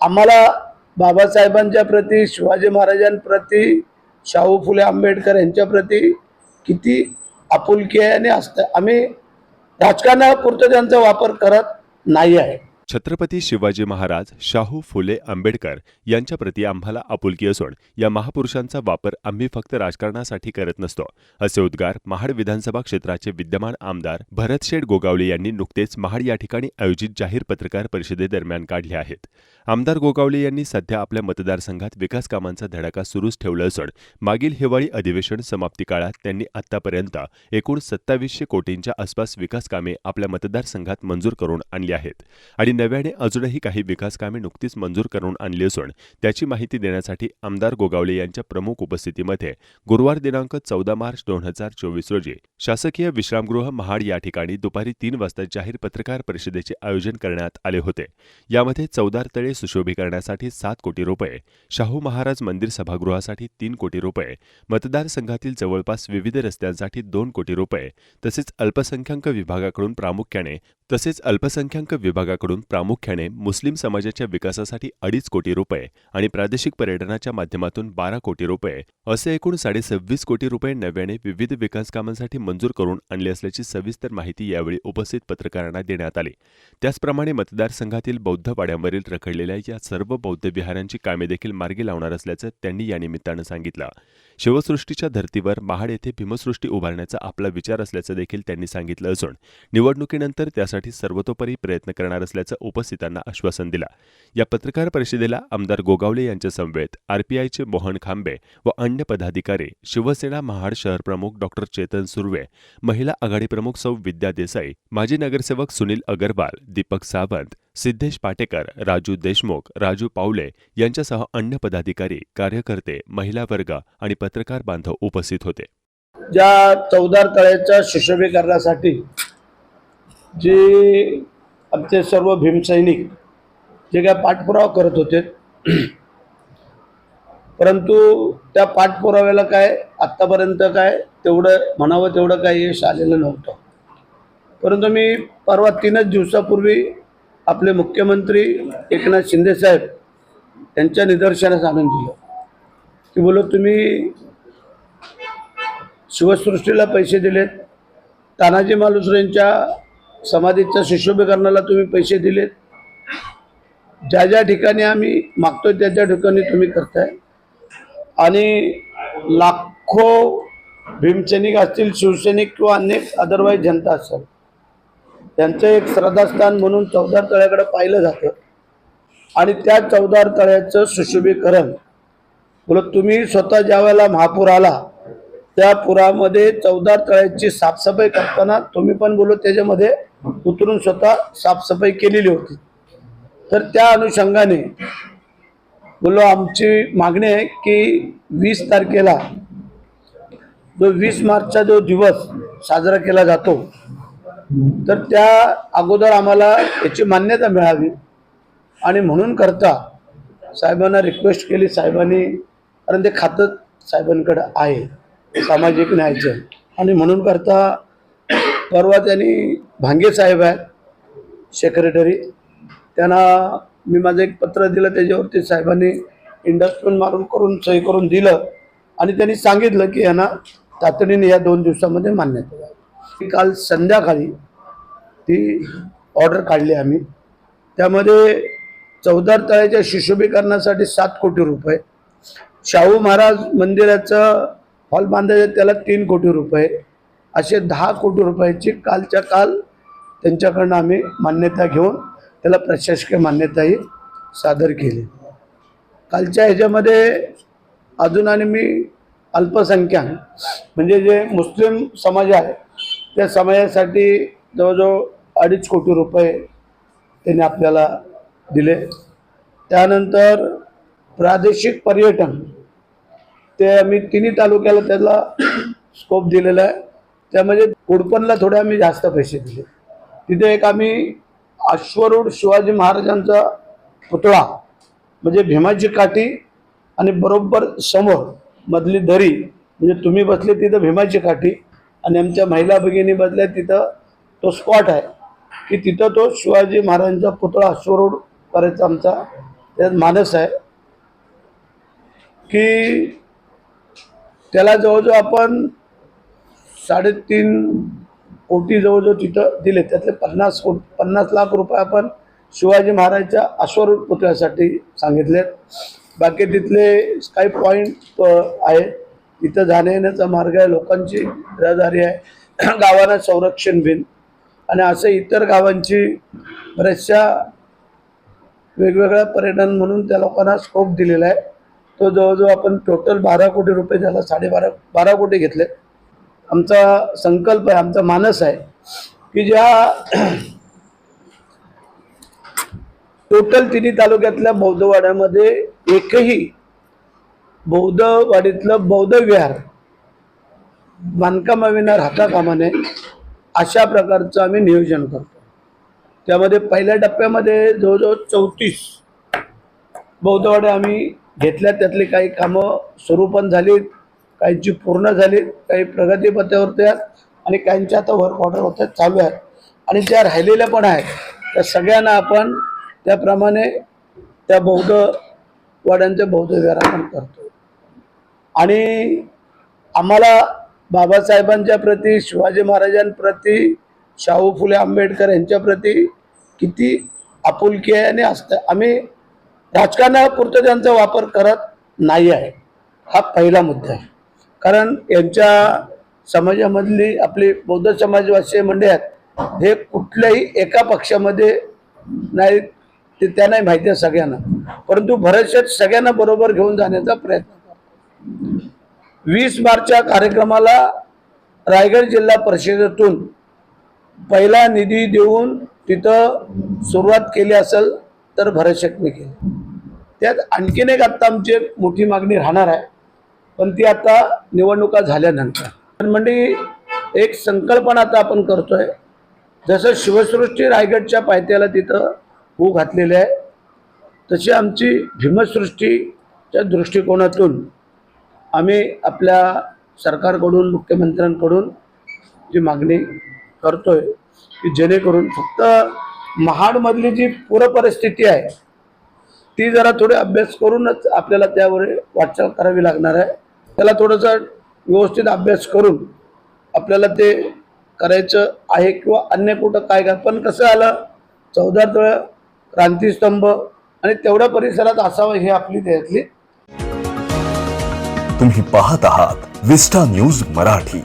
आम्हाला बाबासाहेबांच्या प्रती शिवाजी महाराजांप्रती शाहू फुले आंबेडकर यांच्या प्रती किती आपुलकी आहे आणि असतं आम्ही राजकारणापुरतं त्यांचा वापर करत नाही आहे. छत्रपती शिवाजी महाराज शाहू फुले आंबेडकर यांच्याप्रती आम्हाला आपुलकी असून या महापुरुषांचा वापर आम्ही फक्त राजकारणासाठी करत नसतो असे उद्गार महाड विधानसभा क्षेत्राचे विद्यमान आमदार भरतशेठ गोगावले यांनी नुकतेच महाड या ठिकाणी आयोजित जाहीर पत्रकार परिषदेदरम्यान काढले आहेत. आमदार गोगावले यांनी सध्या आपल्या मतदारसंघात विकास कामांचा धडाका सुरूच ठेवला असून मागील हिवाळी अधिवेशन समाप्ती काळात त्यांनी आतापर्यंत एकूण सत्तावीसशे कोटींच्या आसपास विकास कामे आपल्या मतदारसंघात मंजूर करून आणली आहेत आणि नव्याने अजूनही काही विकास कामे नुकतीच मंजूर करून आणली असून त्याची माहिती देण्यासाठी आमदार गोगावले यांच्या प्रमुख उपस्थितीमध्ये गुरुवार दिनांक चौदा मार्च दोन हजार चोवीस रोजी शासकीय विश्रामगृह महाड या ठिकाणी दुपारी तीन वाजता जाहीर पत्रकार परिषदेचे आयोजन करण्यात आले होते. यामध्ये चौदार तळे सुशोभीकरणासाठी सात कोटी रुपये शाहू महाराज मंदिर सभागृहासाठी तीन कोटी रुपये मतदारसंघातील जवळपास विविध रस्त्यांसाठी दोन कोटी रुपये तसेच अल्पसंख्याक विभागाकडून प्रामुख्याने तसेच अल्पसंख्याक विभागाकडून प्रामुख्याने मुस्लिम समाजाच्या विकासासाठी अडीच कोटी रुपये आणि प्रादेशिक पर्यटनाच्या माध्यमातून बारा कोटी रुपये असे एकूण साडेसव्वीस कोटी रुपये नव्याने विविध विकास कामांसाठी मंजूर करून आणले असल्याची सविस्तर माहिती यावेळी उपस्थित पत्रकारांना देण्यात आली. त्याचप्रमाणे मतदारसंघातील बौद्ध वाड्यांवरील रखडलेल्या या सर्व बौद्ध विहारांची कामे देखील मार्गी लावणार असल्याचं त्यांनी या निमित्तानं सांगितलं. शिवसृष्टीच्या धर्तीवर महाड येथे भीमसृष्टी उभारण्याचा आपला विचार असल्याचं देखील त्यांनी सांगितलं असून निवडणुकीनंतर त्यासाठी करण्यासाठी सर्वतोपरी प्रयत्न करणार असल्याचं उपस्थितांना आश्वासन दिलं. या पत्रकार परिषदेला आमदार गोगावले यांच्या समवेत आरपीआयचे मोहन खांबे व अन्य पदाधिकारी शिवसेना महाड शहर प्रमुख डॉक्टर चेतन सुर्वे महिला आघाडी प्रमुख सौ विद्या देसाई माजी नगरसेवक सुनील अगरवाल दीपक सावंत सिद्धेश पाटेकर राजू देशमुख राजू पावले यांच्यासह अन्य पदाधिकारी कार्यकर्ते महिला वर्ग आणि पत्रकार बांधव उपस्थित होते. ज्या चौदार तळ्याच्या सुशोभीकरणासाठी जे आमचे सर्व भीमसैनिक जे काय पाठपुरावा करत होते. परंतु त्या पाठपुराव्याला काय आत्तापर्यंत काय तेवढं म्हणावं तेवढं काय यश आलेलं नव्हतं. परंतु मी परवा तीनच दिवसापूर्वी आपले मुख्यमंत्री एकनाथ शिंदेसाहेब यांच्या निदर्शनास आणून दिलं. की बोलो तुम्ही शिवसृष्टीला पैसे दिलेत तानाजी मालुसरेंच्या समाधीच्या सुशोभीकरणाला तुम्ही पैसे दिलेत. ज्या ज्या ठिकाणी आम्ही मागतोय त्या त्या ठिकाणी तुम्ही करताय. आणि लाखो भीमसैनिक असतील शिवसैनिक किंवा अनेक अदरवाईज जनता असेल. त्यांचं एक श्रद्धास्थान म्हणून चौदार तळ्याकडे पाहिलं जातं. आणि त्या चौदार तळ्याचं सुशोभीकरण बोलत तुम्ही स्वतः ज्या वेळेला महापूर आला त्या पुरामध्ये चौदार तळ्याची साफसफाई करताना तुम्ही पण बोलत त्याच्यामध्ये उतरून स्वतः साफसफाई केलेली होती. तर त्या अनुषंगाने बोलो आमची मागणी आहे की वीस तारखेला जो वीस मार्चचा जो दिवस साजरा केला जातो तर त्या अगोदर आम्हाला याची मान्यता मिळावी. आणि म्हणून करता साहेबांना रिक्वेस्ट केली साहेबांनी कारण ते खातं साहेबांकडं आहे सामाजिक न्यायचं. आणि म्हणून करता परवा त्यांनी भांगे साहेब आहेत सेक्रेटरी त्यांना मी माझं एक पत्र दिलं त्याच्यावरती साहेबांनी इंडस्ट्रीन मारून करून सही करून दिलं. आणि त्यांनी सांगितलं की यांना तातडीने या दोन दिवसामध्ये मान्यता द्यावी काल संध्याकाळी ती ऑर्डर काढली आम्ही. त्यामध्ये चौदार तळ्याच्या सुशोभीकरणासाठी सात कोटी रुपये शाहू महाराज मंदिराचं हॉल बांधायचं त्याला तीन कोटी रुपये असे दहा कोटी रुपयाची कालच्या काल त्यांच्याकडनं आम्ही मान्यता घेऊन त्याला प्रशासकीय मान्यताही सादर केली. कालच्या ह्याच्यामध्ये अजून आणि मी अल्पसंख्याक म्हणजे जे मुस्लिम समाज आहे त्या समाजासाठी जवळजवळ अडीच कोटी रुपये त्यांनी आपल्याला दिले. त्यानंतर प्रादेशिक पर्यटन ते आम्ही तिन्ही तालुक्याला त्याला स्कोप दिलेला आहे. त्यामध्ये कुडपणला थोडे आम्ही जास्त पैसे दिले. तिथे एक आम्ही अश्वरूढ शिवाजी महाराजांचा पुतळा म्हणजे भीमाची काठी आणि बरोबर समोर मधली दरी म्हणजे तुम्ही बसले तिथं भीमाची काठी आणि आमच्या महिला भगिनी बसल्या तिथं तो स्पॉट आहे. की तिथं तो शिवाजी महाराजांचा पुतळा अश्वरूढ करायचा आमचा त्यात मानस आहे. की त्याला जवळजवळ आपण साडेतीन कोटी जवळजवळ तिथं दिले त्यातले पन्नास कोटी पन्नास लाख रुपये आपण शिवाजी महाराजच्या अश्वरूढ पुतळ्यासाठी सांगितले बाकी तिथले काही पॉईंट आहे. तिथं जाण्या येण्याचा मार्ग आहे लोकांची रहदारी आहे. गावांना संरक्षण भिन आणि असे इतर गावांची बऱ्याचशा वेगवेगळ्या पर्यटन म्हणून त्या लोकांना स्कोप दिलेला आहे. तो जवळजवळ आपण टोटल बारा कोटी रुपये त्याला साडेबारा बारा कोटी घेतले आमचा संकल्प आहे आमचा मानस आहे की ज्या टोटल तिन्ही तालुक्यातल्या बौद्धवाड्यामध्ये एकही बौद्धवाडीतलं बौद्ध विहार बांधकामाविना राहता कामा नये अशा प्रकारचं आम्ही नियोजन करतो. त्यामध्ये पहिल्या टप्प्यामध्ये जवळजवळ चौतीस बौद्धवाड्या आम्ही घेतल्या त्यातली काही कामं सुरू पण झालीत. काहींची पूर्ण झाली काही प्रगतीपथावरती आहेत आणि काहींच्या आता वर्क ऑर्डर होत्या चालू आहेत आणि ज्या राहिलेल्या पण आहेत त्या सगळ्यांना आपण त्याप्रमाणे त्या बौद्ध वाड्यांचे बौद्ध विहार आपण करतो आणि आम्हाला बाबासाहेबांच्या प्रती शिवाजी महाराजांप्रती शाहू फुले आंबेडकर यांच्याप्रती किती आपुलकी आहे आणि असतं आम्ही राजकारणापुरतं त्यांचा वापर करत नाही आहे हा पहिला मुद्दा आहे. कारण यांच्या समाजामधली आपली बौद्ध समाजवासी मंडळी आहेत हे कुठल्याही एका पक्षामध्ये नाही ते त्यांनाही माहिती आहे सगळ्यांना. परंतु भरतशेठ सगळ्यांना बरोबर घेऊन जाण्याचा प्रयत्न वीस मार्चच्या कार्यक्रमाला रायगड जिल्हा परिषदेतून पहिला निधी देऊन तिथं सुरुवात केली असेल तर भरतशेठने केली. त्यात आणखीन एक आत्ता आमची एक मोठी मागणी राहणार आहे. पण ती आता निवडणुका झाल्यानंतर. पण म्हणजे एक संकल्पना आता आपण करतोय. जसं शिवसृष्टी रायगडच्या पायथ्याला तिथं हू घातलेली आहे तशी आमची भीमसृष्टीच्या दृष्टिकोनातून आम्ही आपल्या सरकारकडून मुख्यमंत्र्यांकडून जी मागणी करतोय की जेणेकरून फक्त महाडमधली जी पूरपरिस्थिती आहे ती जरा थोडी अभ्यास करूनच आपल्याला त्यावर वाटचाल करावी लागणार आहे. त्याला थोडंसं व्यवस्थित अभ्यास करून आपल्याला ते करायचं आहे किंवा अन्य कुठं काय काय पण कसं आलं चौदा तळ क्रांतीस्तंभ आणि तेवढ्या परिसरात असावं हे आपली त्यातली तुम्ही पाहत आहात विस्टा न्यूज मराठी.